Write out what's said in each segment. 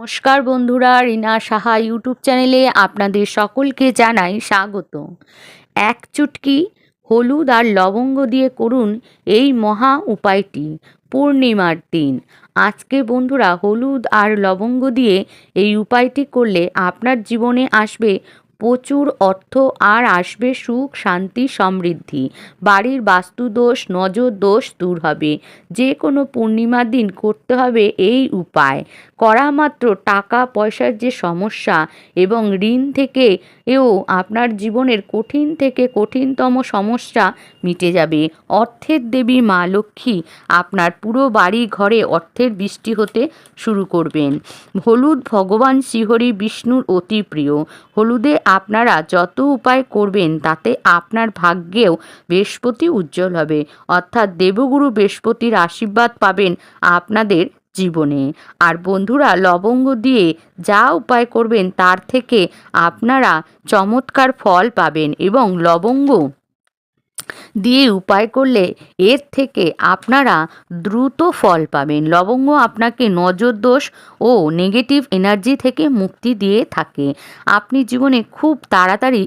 নমস্কার বন্ধুরা, রিনা সাহা ইউটিউব চ্যানেলে আপনাদের সকলকে জানাই স্বাগত। এক চুটকি হলুদ আর লবঙ্গ দিয়ে করুন এই মহা উপায়টি, পূর্ণিমার দিন। আজকে বন্ধুরা, হলুদ আর লবঙ্গ দিয়ে এই উপায়টি করলে আপনার জীবনে আসবে প্রচুর অর্থ আর আসবে সুখ, শান্তি, সমৃদ্ধি। বাড়ির বাস্তুদোষ নজর দোষ দূর হবে। যে কোনো পূর্ণিমার দিন করতে হবে এই উপায়। করা মাত্র টাকা, পয়সার যে সমস্যা এবং ঋণ থেকে এও আপনার জীবনের কঠিন থেকে কঠিনতম সমস্যা মিটে যাবে। অর্থের দেবী মা লক্ষ্মী আপনার পুরো বাড়ি ঘরে অর্থের বৃষ্টি হতে শুরু করবেন। হলুদ ভগবান শ্রীহরি বিষ্ণুর অতি প্রিয়। হলুদে আপনারা যত উপায় করবেন, তাতে আপনার ভাগ্যেও বৃহস্পতি উজ্জ্বল হবে। অর্থাৎ দেবগুরু বৃহস্পতির আশীর্বাদ পাবেন আপনাদের জীবনে। আর বন্ধুরা, লবঙ্গ দিয়ে যা উপায় করবেন, তার থেকে আপনারা চমৎকার ফল পাবেন এবং লবঙ্গ দিয়ে উপায় করলে এর থেকে আপনারা দ্রুত ফল পাবেন। লবঙ্গ আপনাকে নজর দোষ ও নেগেটিভ এনার্জি থেকে মুক্তি দিয়ে থাকে। আপনি জীবনে খুব তাড়াতাড়ি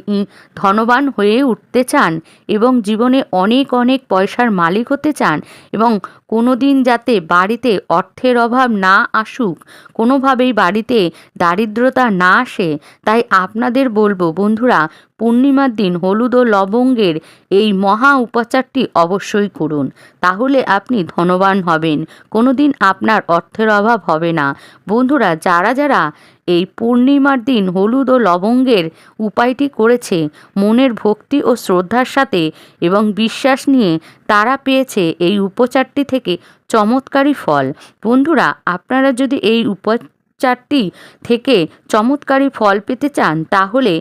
ধনবান হয়ে উঠতে চান এবং জীবনে অনেক অনেক পয়সার মালিক হতে চান এবং কোনো দিন যাতে বাড়িতে অর্থের অভাব না আসুক, কোনোভাবেই বাড়িতে দারিদ্রতা না আসে, তাই আপনাদের বলব, বন্ধুরা পূর্ণিমার দিন হলুদ ও লবঙ্গের এই মহা উপচারটি অবশ্যই করুন। তাহলে আপনি ধনবান হবেন। কোনো দিন আপনার অর্থের অভাব হবে না। বন্ধুরা, যারা যারা এই পূর্ণিমার দিন হলুদ ও লবঙ্গের উপায়টি করেছে, মনের ভক্তি ও শ্রদ্ধার সাথে এবং বিশ্বাস নিয়ে তারা পেয়েছে এই উপচারটি থেকে চমৎকারী ফল। বন্ধুরা, আপনারা যদি এই উপচারটি থেকে চমৎকারী ফল পেতে চান, তাহলে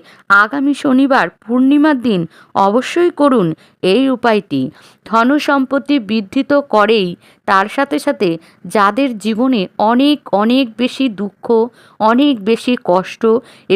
আগামী শনিবার পূর্ণিমার দিন অবশ্যই করুন এই উপায়টি। ধন সম্পত্তি বৃদ্ধি তো করেই, তার সাথে সাথে যাদের জীবনে অনেক অনেক বেশি দুঃখ, অনেক বেশি কষ্ট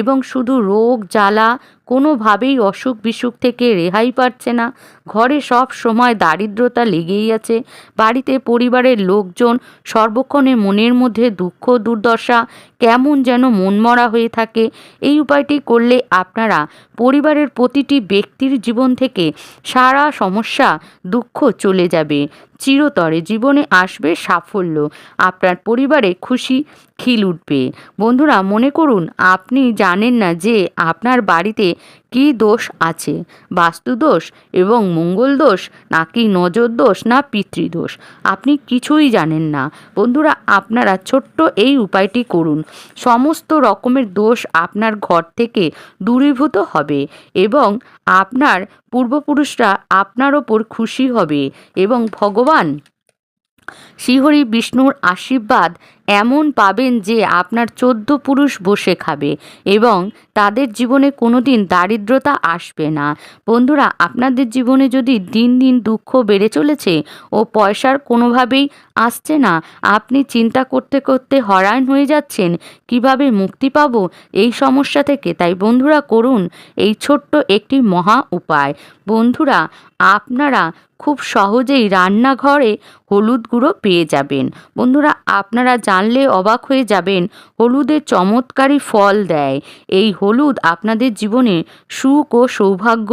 এবং শুধু রোগ, জ্বালা কোনোভাবেই অসুখ বিসুখ থেকে রেহাই পাচ্ছে না। ঘরে সব সময় দারিদ্রতা লেগেই আছে। বাড়িতে পরিবারের লোকজন সর্বক্ষণে মনের মধ্যে দুঃখ, দুর্দশা কেমন যেন মনমরা হয়ে থাকে। এই উপায়টি করলে আপনারা পরিবারের প্রতিটি ব্যক্তির জীবন থেকে সারা সমস্যা, দুঃখ চলে যাবে। চিরতরে জীবনে আসবে সাফল্য। আপনার পরিবারে খুশি খিল উঠবে। বন্ধুরা, মনে করুন, আপনি জানেন না যে আপনার বাড়িতে কী দোষ আছে? বাস্তুদোষ এবং মঙ্গল দোষ নাকি নজর দোষ না পিতৃদোষ? আপনি কিছুই জানেন না। বন্ধুরা, আপনারা ছোট্ট এই উপায়টি করুন। সমস্ত রকমের দোষ আপনার ঘর থেকে দূরীভূত হবে এবং আপনার পূর্বপুরুষরা আপনার ওপর খুশি হবে এবং ভগবান শ্রীহরি বিষ্ণুর আশীর্বাদ এমন পাবেন যে আপনার চোদ্দ পুরুষ বসে খাবে এবং তাদের জীবনে কোনো দিন দারিদ্রতা আসবে না। বন্ধুরা, আপনাদের জীবনে যদি দিন দিন দুঃখ বেড়ে চলেছে ও পয়সার কোনোভাবেই আসছে না, আপনি চিন্তা করতে করতে হরান হয়ে যাচ্ছেন, কীভাবে মুক্তি পাবো এই সমস্যা থেকে? তাই বন্ধুরা, করুন এই ছোট্ট একটি মহা উপায়। বন্ধুরা, আপনারা খুব সহজেই রান্নাঘরে হলুদ গুঁড়ো পেয়ে যাবেন। বন্ধুরা, আপনারা জানলে অবাক হয়ে যাবেন, হলুদের চমৎকারী ফল দেয়। এই হলুদ আপনাদের জীবনে সুখ ও সৌভাগ্য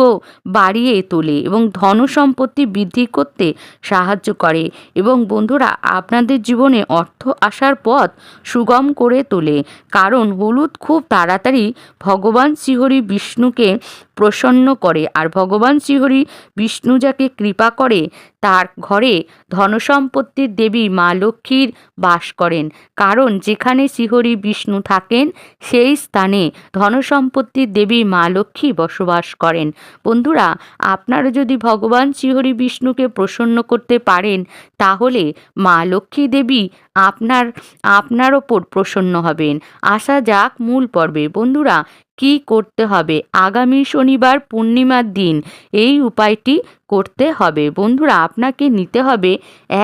বাড়িয়ে তোলে এবং ধন সম্পত্তি বৃদ্ধি করতে সাহায্য করে। এবং বন্ধুরা, আপনাদের জীবনে অর্থ আসার পথ সুগম করে তোলে। কারণ হলুদ খুব তাড়াতাড়ি ভগবান শ্রীহরি বিষ্ণুকে প্রসন্ন করে আর ভগবান শ্রীহরি বিষ্ণু যাকে কৃপা করে তার ঘরে ধনসম্পত্তির দেবী মা লক্ষ্মীর বাস করেন। কারণ যেখানে শ্রীহরি বিষ্ণু থাকেন, সেই স্থানে ধনসম্পত্তির দেবী মা লক্ষ্মী বসবাস করেন। বন্ধুরা, আপনারা যদি ভগবান শ্রীহরি বিষ্ণুকে প্রসন্ন করতে পারেন, তাহলে মা লক্ষ্মী দেবী আপনার আপনার ওপর প্রসন্ন হবেন। আসা যাক মূল পর্বে। বন্ধুরা, কি করতে হবে? আগামী শনিবার পূর্ণিমার দিন। এই উপায়টি করতে হবে। বন্ধুরা, আপনাকে নিতে হবে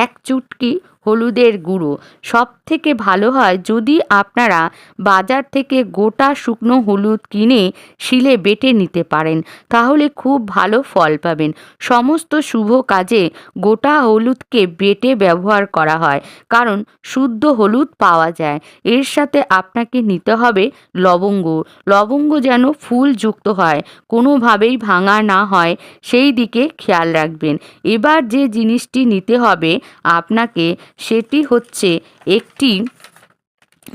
এক চুটকি হলুদের গুঁড়ো। সব থেকে ভালো হয় যদি আপনারা বাজার থেকে গোটা শুকনো হলুদ কিনে শিলে বেটে নিতে পারেন, তাহলে খুব ভালো ফল পাবেন। সমস্ত শুভ কাজে গোটা হলুদকে বেটে ব্যবহার করা হয়, কারণ শুদ্ধ হলুদ পাওয়া যায়। এর সাথে আপনাকে নিতে হবে লবঙ্গ। লবঙ্গ যেন ফুলযুক্ত হয়, কোনোভাবেই ভাঙা না হয়, সেই দিকে খেয়াল রাখবেন। এবার যে জিনিসটি নিতে হবে আপনাকে সেটি হচ্ছে একটি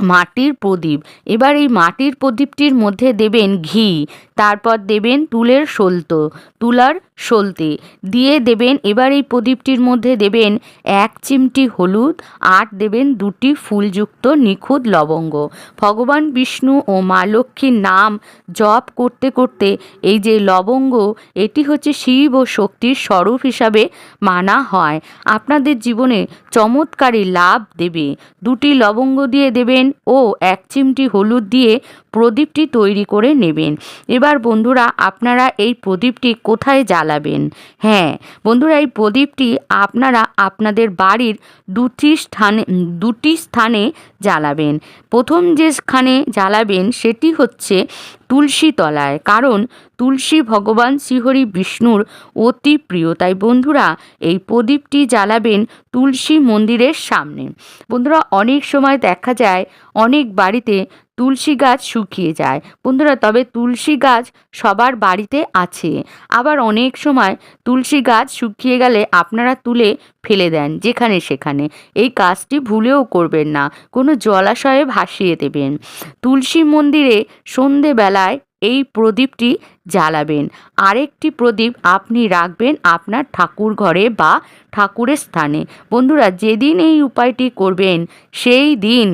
মাটির প্রদীপ। এবার এই মাটির প্রদীপটির মধ্যে দেবেন ঘি, তারপর দেবেন তুলের সলতো। তুলার সলতে। দিয়ে দেবেন, এবার এই প্রদীপটির মধ্যে দেবেন এক চিমটি হলুদ, আর দেবেন দুটি ফুলযুক্ত নিখুঁত লবঙ্গ। ভগবান বিষ্ণু ও মা লক্ষ্মীর নাম জপ করতে করতে এই যে লবঙ্গ, এটি হচ্ছে শিব ও শক্তির স্বরূপ হিসাবে মানা হয়। আপনাদের জীবনে চমৎকারী লাভ দেবে। দুটি লবঙ্গ দিয়ে দেবেন ও এক চিমটি হলুদ দিয়ে প্রদীপটি তৈরি করে নেবেন। এবার বন্ধুরা, আপনারা এই প্রদীপটি কোথায় জ্বালাবেন? হ্যাঁ বন্ধুরা, এই প্রদীপটি আপনারা আপনাদের বাড়ির দুটি স্থানে দুটি স্থানে জ্বালাবেন। প্রথম যেখানে জ্বালাবেন, সেটি হচ্ছে তুলসী তলায়, কারণ তুলসী ভগবান শ্রীহরি বিষ্ণুর অতি প্রিয়। তাই বন্ধুরা, এই প্রদীপটি জ্বালাবেন তুলসী মন্দিরের সামনে। বন্ধুরা, অনেক সময় দেখা যায়, অনেক বাড়িতে তুলসী গাছ শুকিয়ে যায়। বন্ধুরা, তবে তুলসী গাছ সবার বাড়িতে আছে। আবার অনেক সময় তুলসী গাছ শুকিয়ে গেলে আপনারা তুলে ফেলে দেন, যেখানে সেখানে। এই কাজটি ভুলেও করবেন না। কোনো জলাশয়ে ভাসিয়ে দেবেন। তুলসী মন্দিরে সন্ধেবেলায় এই প্রদীপটি জ্বালাবেন। আরেকটি প্রদীপ আপনি রাখবেন আপনার ঠাকুর ঘরে বা ঠাকুরের স্থানে। বন্ধুরা, যেদিন এই উপায়টি করবেন, সেই দিন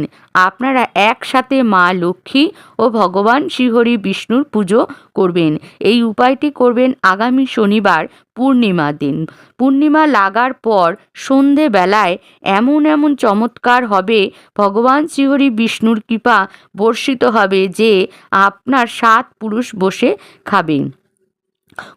আপনারা একসাথে মা লক্ষ্মী ও ভগবান শ্রীহরি বিষ্ণুর পুজো করবেন। এই উপায়টি করবেন আগামী শনিবার পূর্ণিমার দিন। পূর্ণিমা লাগার পর সন্ধেবেলায় এমন এমন চমৎকার হবে, ভগবান শ্রীহরি বিষ্ণুর কৃপা বর্ষিত হবে যে আপনার সাত পুরুষ বসে খাবেন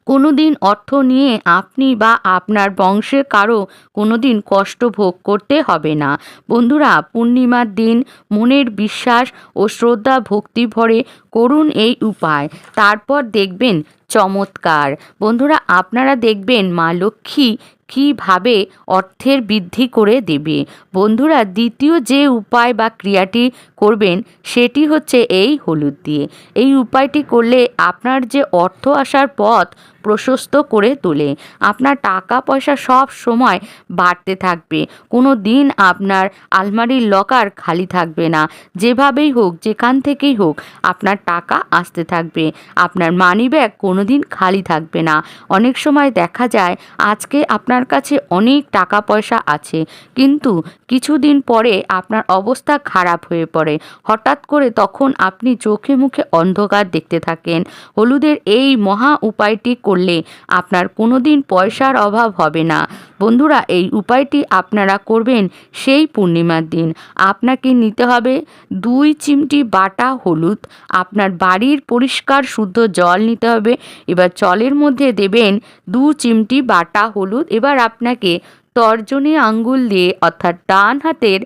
কোনো দিন অর্থ নিয়ে আপনি বা আপনার বংশের কারও কোনো দিন কষ্ট ভোগ করতে হবে না। বন্ধুরা, পূর্ণিমার দিন মনের বিশ্বাস ও শ্রদ্ধা ভক্তি ভরে করুন এই উপায়। তারপর দেখবেন চমৎকার। বন্ধুরা, আপনারা দেখবেন মা লক্ষ্মী কীভাবে অর্থের বৃদ্ধি করে দেবে। বন্ধুরা, দ্বিতীয় যে উপায় বা ক্রিয়াটি করবেন সেটি হচ্ছে এই হলুদ দিয়ে। এই উপায়টি করলে আপনার যে অর্থ আসার পথ প্রশস্ত করে তোলে। আপনার টাকা পয়সা সব সময় বাড়তে থাকবে। কোনো দিন আপনার আলমারির লকার খালি থাকবে না। যেভাবেই হোক, যেখান থেকেই হোক, আপনার টাকা আসতে থাকবে। আপনার মানি ব্যাগ কোনো দিন খালি থাকবে না। অনেক সময় দেখা যায়, আজকে আপনার কাছে অনেক টাকা পয়সা আছে, কিন্তু কিছুদিন পরে আপনার অবস্থা খারাপ হয়ে পড়ে। হঠাৎ করে তখন আপনি চোখে মুখে অন্ধকার দেখতে থাকেন। হলুদের এই মহা উপায়টি করলে আপনার কোনো দিন পয়সার অভাব হবে না। বন্ধুরা, এই উপায়টি আপনারা করবেন সেই পূর্ণিমার দিন। আপনাকে নিতে হবে দুই চিমটি বাটা হলুদ। আপনার বাড়ির পরিষ্কার শুদ্ধ জল নিতে হবে। এবার জলের মধ্যে দেবেন দু চিমটি বাটা হলুদ। এবার আপনাকে তর্জনী আঙ্গুল দিয়ে, অর্থাৎ ডান হাতের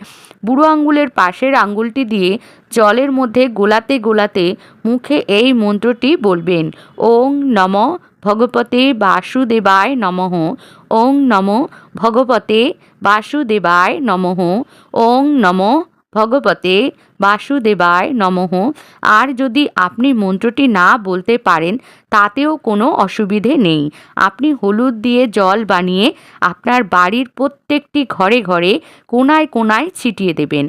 বুড়ো আঙ্গুলের পাশের আঙ্গুলটি দিয়ে জলের মধ্যে গোলাতে গোলাতে মুখে এই মন্ত্রটি বলবেন। ওং নম ভগবতে বাসুদেবায় নমঃ। ওং নম ভগবতে বাসুদেবায় নমঃ। ওং নম ভগবতে বাসুদেবায় নমঃ। আর যদি আপনি মন্ত্রটি না বলতে পারেন, তাতেও কোনো অসুবিধে নেই। আপনি হলুদ দিয়ে জল বানিয়ে আপনার বাড়ির প্রত্যেকটি ঘরে ঘরে কোনায় কোনায় ছিটিয়ে দেবেন।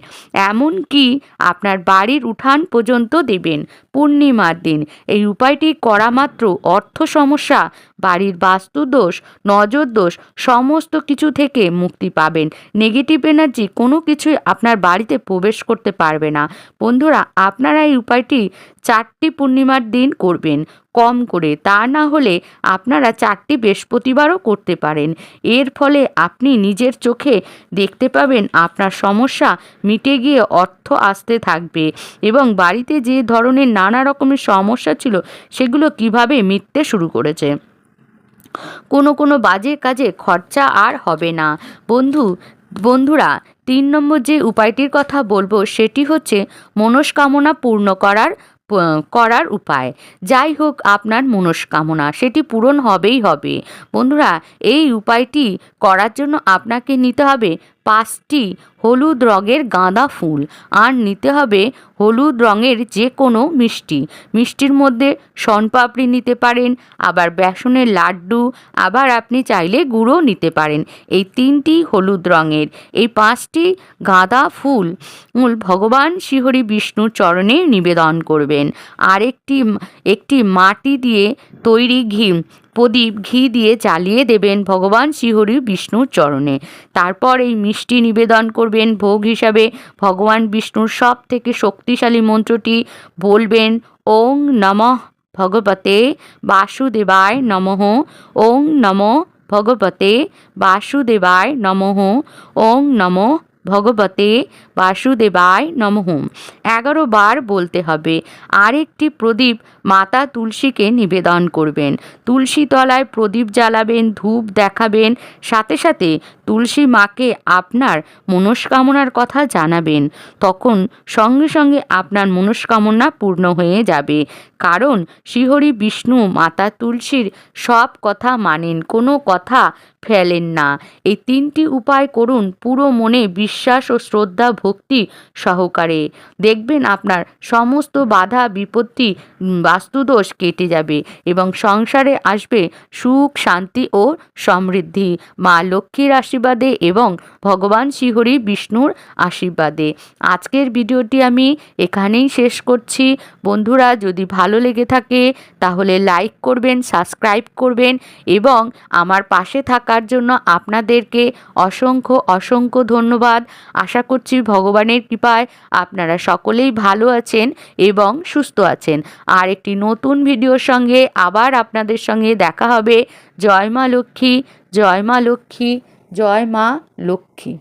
এমনকি আপনার বাড়ির উঠান পর্যন্ত দেবেন পূর্ণিমার দিন। এই উপায়টি করা মাত্র অর্থ সমস্যা। বাড়ির বাস্তুদোষ নজর দোষ, সমস্ত কিছু থেকে মুক্তি পাবেন। নেগেটিভ এনার্জি কোনো কিছুই আপনার বাড়িতে প্রবেশ করতে পারবে না। বন্ধুরা, আপনারা এই উপায়টি চারটি পূর্ণিমার দিন করবেন, কম করে। তা না হলে আপনারা চারটি বৃহস্পতিবারও করতে পারেন। এর ফলে আপনি নিজের চোখে দেখতে পাবেন আপনার সমস্যা মিটে গিয়ে অর্থ আসতে থাকবে এবং বাড়িতে যে ধরনের নানা রকমের সমস্যা ছিল সেগুলো কীভাবে মিটতে শুরু করেছে। কোনো কোনো বাজে কাজে খরচা আর হবে না। বন্ধু, বন্ধুরা তিন নম্বর যে উপায়টির কথা বলব সেটি হচ্ছে মনস্কামনা পূর্ণ করার করার উপায়। যাই হোক আপনার মনস্কামনা, সেটি পূরণ হবেই হবে। বন্ধুরা, এই উপায়টি করার জন্য আপনাকে নিতে হবে পাঁচটি হলুদ রঙের গাঁদা ফুল। আর নিতে হবে হলুদ রঙের যে কোনো মিষ্টি। মিষ্টির মধ্যে শনপাপড়ি নিতে পারেন, আবার বেসনের লাড্ডু, আবার আপনি চাইলে গুঁড়ো নিতে পারেন। এই তিনটি হলুদ রঙের। এই পাঁচটি গাঁদা ফুল ভগবান শ্রীহরি বিষ্ণুর চরণে নিবেদন করবেন। আর একটি একটি মাটি দিয়ে তৈরি ঘি প্রদীপ ঘি দিয়ে জ্বালিয়ে দেবেন ভগবান শ্রীহরি বিষ্ণুর চরণে। তারপর এই মিষ্টি নিবেদন করবেন ভোগ হিসাবে। ভগবান বিষ্ণুর সব থেকে শক্তিশালী মন্ত্রটি বলবেন, ওং নমঃ ভগবতে বাসুদেবায় নমঃ, ওং নমো ভগবতে বাসুদেবায় নমঃ, ওং নমো ভগবতে বাসুদেবায় নমঃ। এগারো বার বলতে হবে। আরেকটি প্রদীপ মাতা তুলসীকে নিবেদন করবেন। তুলসী তলায় প্রদীপ জ্বালাবেন ধূপ দেখাবেন সাথে সাথে তুলসী মাকে আপনার মনস্কামনার কথা জানাবেন। তখন সঙ্গে সঙ্গে আপনার মনস্কামনা পূর্ণ হয়ে যাবে। কারণ শ্রীহরি বিষ্ণু মাতা তুলসীর সব কথা মানেন কোনো কথা ফেলেন না। এই তিনটি উপায় করুন পুরো মনে বিশ্বাস ও শ্রদ্ধা ভক্তি সহকারে। দেখবেন আপনার সমস্ত বাধা বিপত্তি উম, বাস্তুদোষ কেটে যাবে এবং সংসারে আসবে সুখ, শান্তি ও সমৃদ্ধি। মা লক্ষ্মীর আশীর্বাদে এবং ভগবান শ্রীহরি বিষ্ণুর আশীর্বাদে। আজকের ভিডিওটি আমি এখানেই শেষ করছি। বন্ধুরা, যদি ভালো লেগে থাকে, তাহলে লাইক করবেন, সাবস্ক্রাইব করবেন এবং আমার পাশে থাকার জন্য আপনাদেরকে অসংখ্য অসংখ্য ধন্যবাদ। আশা করছি ভগবানের কৃপায় আপনারা সকলেই ভালো আছেন এবং সুস্থ আছেন। আর একটি নতুন ভিডিওর সঙ্গে আবার আপনাদের সঙ্গে দেখা হবে। জয় মা লক্ষ্মী, জয় মা লক্ষ্মী, জয় মা লক্ষ্মী।